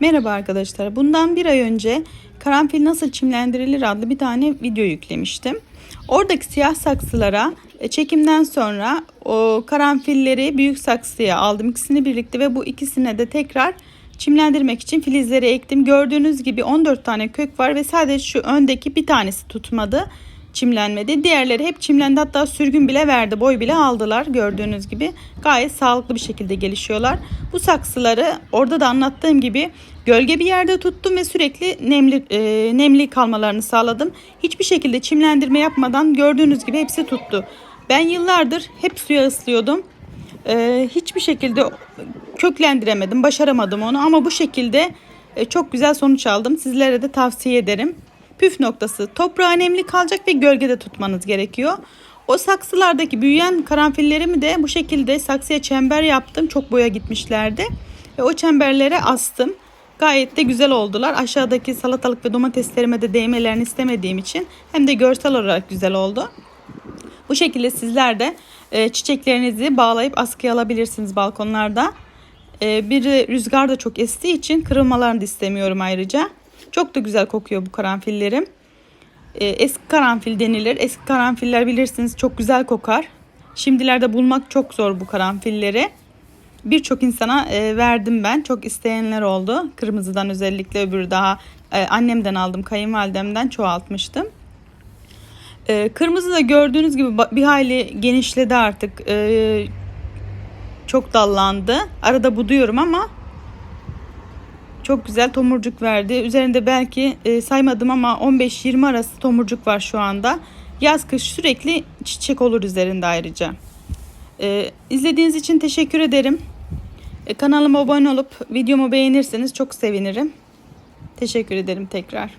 Merhaba arkadaşlar. Bundan bir ay önce karanfil nasıl çimlendirilir adlı bir tane video yüklemiştim. Oradaki siyah saksılara e, çekimden sonra o karanfilleri büyük saksıya aldım ikisini birlikte ve bu ikisine de tekrar çimlendirmek için filizleri ektim. Gördüğünüz gibi 14 tane kök var ve sadece şu öndeki bir tanesi tutmadı çimlenmedi. Diğerleri hep çimlendi hatta sürgün bile verdi. Boy bile aldılar gördüğünüz gibi. Gayet sağlıklı bir şekilde gelişiyorlar. Bu saksıları orada da anlattığım gibi gölge bir yerde tuttum ve sürekli nemli e, nemli kalmalarını sağladım. Hiçbir şekilde çimlendirme yapmadan gördüğünüz gibi hepsi tuttu. Ben yıllardır hep suya ıslıyordum. E, hiçbir şekilde köklendiremedim, başaramadım onu ama bu şekilde e, çok güzel sonuç aldım. Sizlere de tavsiye ederim. Püf noktası toprağa nemli kalacak ve gölgede tutmanız gerekiyor. O saksılardaki büyüyen karanfillerimi de bu şekilde saksıya çember yaptım. Çok boya gitmişlerdi. Ve o çemberlere astım. Gayet de güzel oldular. Aşağıdaki salatalık ve domateslerime de değmelerini istemediğim için hem de görsel olarak güzel oldu. Bu şekilde sizler de e, çiçeklerinizi bağlayıp askıya alabilirsiniz balkonlarda. E, bir rüzgar da çok estiği için kırılmalarını da istemiyorum ayrıca. Çok da güzel kokuyor bu karanfillerim. E, eski karanfil denilir. Eski karanfiller bilirsiniz çok güzel kokar. Şimdilerde bulmak çok zor bu karanfilleri. Birçok insana e, verdim ben. Çok isteyenler oldu. Kırmızıdan özellikle öbürü daha e, annemden aldım. Kayınvalidemden çoğaltmıştım. E, kırmızı da gördüğünüz gibi bir hayli genişledi artık. E, çok dallandı. Arada buduyorum ama çok güzel tomurcuk verdi. Üzerinde belki e, saymadım ama 15-20 arası tomurcuk var şu anda. Yaz kış sürekli çiçek olur üzerinde ayrıca. E, izlediğiniz için teşekkür ederim. E, kanalıma abone olup videomu beğenirseniz çok sevinirim. Teşekkür ederim tekrar.